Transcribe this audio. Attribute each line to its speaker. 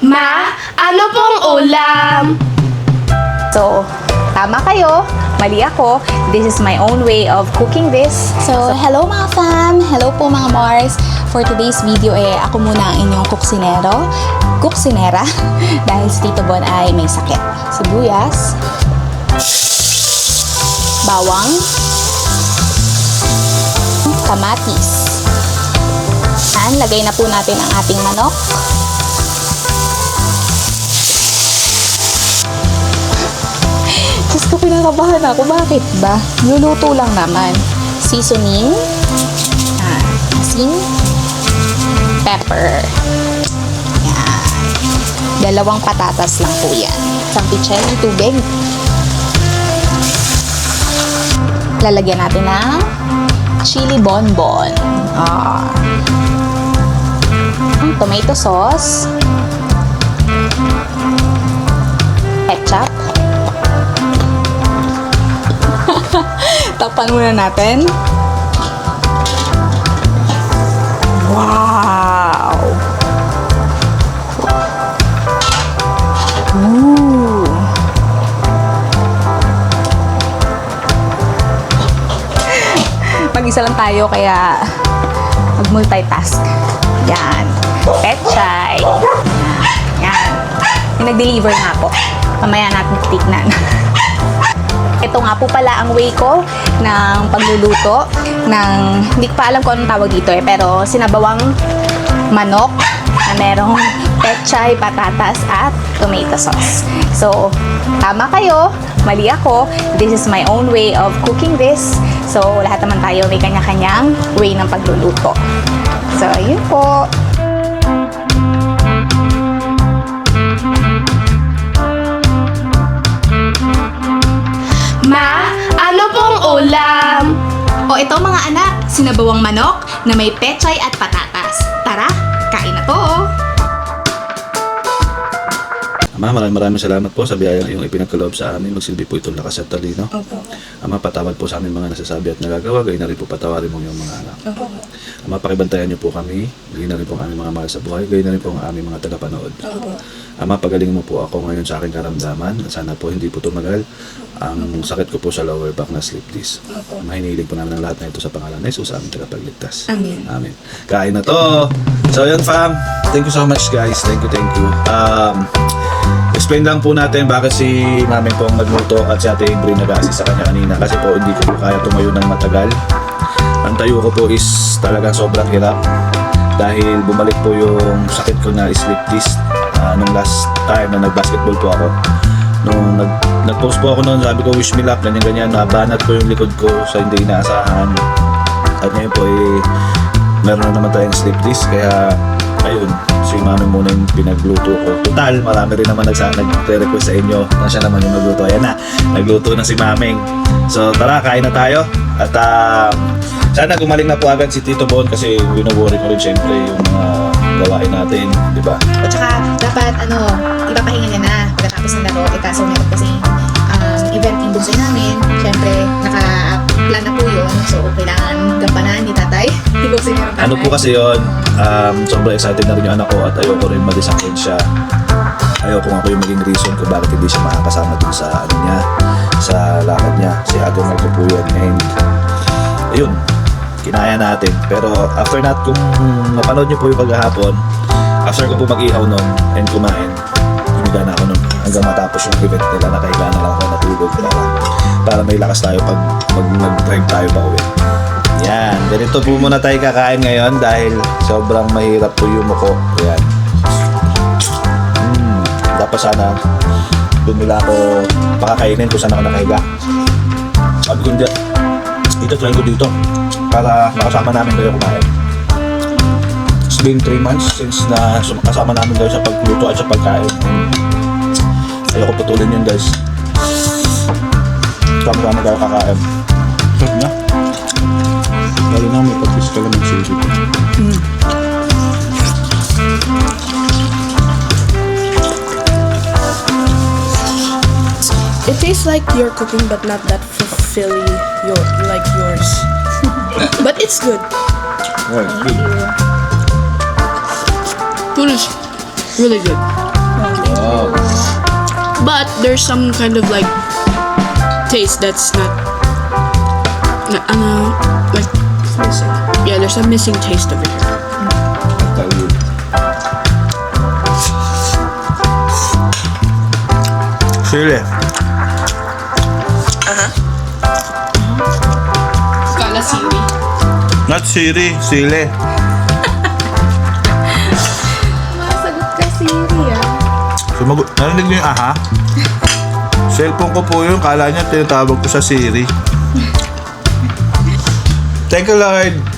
Speaker 1: Ma, ano pong ulam?
Speaker 2: So, tama kayo. Mali ako. This is my own way of cooking this.
Speaker 3: So, hello mga fam! Hello po mga Mars! For today's video, eh, ako muna ang inyong kuksinero. Kuksinera. dahil si Tito Bon ay may sakit. Sibuyas. Bawang. Kamatis. Yan, lagay na po natin ang ating manok. Pinakabahan ako. Bakit ba? Luluto lang naman. Seasoning. Yan. Asin. Pepper. Yan. Dalawang patatas lang po yan. Isang pitchen ng tubig. Lalagyan natin ng chili bonbon. Ah. Tomato sauce. Ketchup. Takpan muna natin. Wow! Ooh! Mag-isa lang tayo kaya mag-multitask. Yan. Petchay. Yan. Yan. Nag-deliver nga po. Mamaya natin titignan. Ito nga po pala ang way ko ng pagluluto ng, hindi pa alam kung anong tawag dito eh, pero sinabawang manok na merong pechay, patatas, at tomato sauce. So, tama kayo, mali ako. This is my own way of cooking this. So, lahat naman tayo may kanya-kanyang way ng pagluluto. So, yun po. Ito mga anak, sinabawang manok na may pechay at patatas. Tara, kain na to!
Speaker 4: Ama, maraming maraming salamat po sa biyayang iyong ipinagkaloob sa amin. Magsilbi po itong lakas at talino.
Speaker 3: Opo.
Speaker 4: Ama, patawad po sa aming mga nasasabi at nagagawa. Gayun na rin po patawarin mo yung mga anak.
Speaker 3: Opo.
Speaker 4: Ama, pakibantayan niyo po kami. Gayun na rin po ang aming mga mahal sa buhay. Gayun na rin po ang aming mga tagapanood.
Speaker 3: Opo.
Speaker 4: Ama, pagaling mo po ako ngayon sa aking karamdaman. Sana po hindi po tumagal ang sakit ko po sa lower back na slip disc. Ama, hinihiling po namin ang lahat na ito sa pangalan ng Jesus, aming tagapagligtas.
Speaker 3: Amen.
Speaker 4: Amen. Kain na to. So yun fam. Thank you so much guys. Thank you, thank you. Um, explain lang po natin bakit si mami po ang nagluto at si ate Ingrid nag-assist sa kanya kanina. Kasi po hindi ko po kaya tumayo ng matagal. Ang tayo ko po is talagang sobrang hirap. Dahil bumalik po yung sakit ko na slip disc ah, nung last time na nag-basketball po ako. Nung nag, nag-post po ako noon, sabi ko wish me luck, ganyan-ganyan, nabanat ko yung likod ko sa hindi inaasahan. At ngayon po eh, meron na naman tayong slip disc kaya ayun, si mami muna yung pinagluto ko. Total, marami rin naman nagsa, nag-request sa inyo na siya naman yung nagluto. Ayan na, nagluto na si maming. So tara, kain na tayo. At ah, sana gumaling na po agad si Tito Bon kasi winowori ko rin syempre yung mga gawain natin, di ba?
Speaker 3: At saka, dapat, ano, ipapahinga niya na pagkatapos ng laro. Eh, kaso meron kasi um, event yung bunsoy namin. Siyempre, naka-plan na po yun. So, kailangan
Speaker 4: Ano po kasi yon um, sobrang excited na rin yung anak ko at ayoko rin ma-disappoint siya. Ayoko nga po yung maging reason kung bakit hindi siya makakasama dun sa ano niya, sa lakad niya. Si Ate Marco po yun. And ayun, kinaya natin. Pero after that, kung napanood niyo po yung paghahapon, after ko po mag-ihaw nun and kumain, humiga na ako nun hanggang matapos yung event nila, nakahiga na lang ako natulog para, para may lakas tayo pag mag, mag-drive tayo pa uwi. Yan, ganito po muna tayo kakain ngayon dahil sobrang mahirap po yung muko. Yan. Hmm, dapat sana doon nila ako pakakainin kung saan ako nakahiga. Sabi ko hindi, ito try ko dito para makasama namin kayo kumain. It's been 3 months since na kasama namin kayo sa pagluto at sa pagkain. Ayoko putulin yun guys. Sama-sama kayo kakain. Sarap na. Ka lang ng sili.
Speaker 1: It tastes like you're cooking but not that fulfilling your like yours. but it's good.
Speaker 4: Right, good.
Speaker 1: Food is really good.
Speaker 4: Wow.
Speaker 1: But there's some kind of like taste that's not, na, ano, like uh, missing. Yeah, there's a missing taste over here.
Speaker 4: Tayo. Sili.
Speaker 1: Kala siri.
Speaker 4: Not siri, sili.
Speaker 3: Masagot ka, Siri, ah.
Speaker 4: Sumagot. Narinig niyo yung aha? Cellphone ko po yun. Kala niya tinatawag ko sa Siri. Thank you, Lord.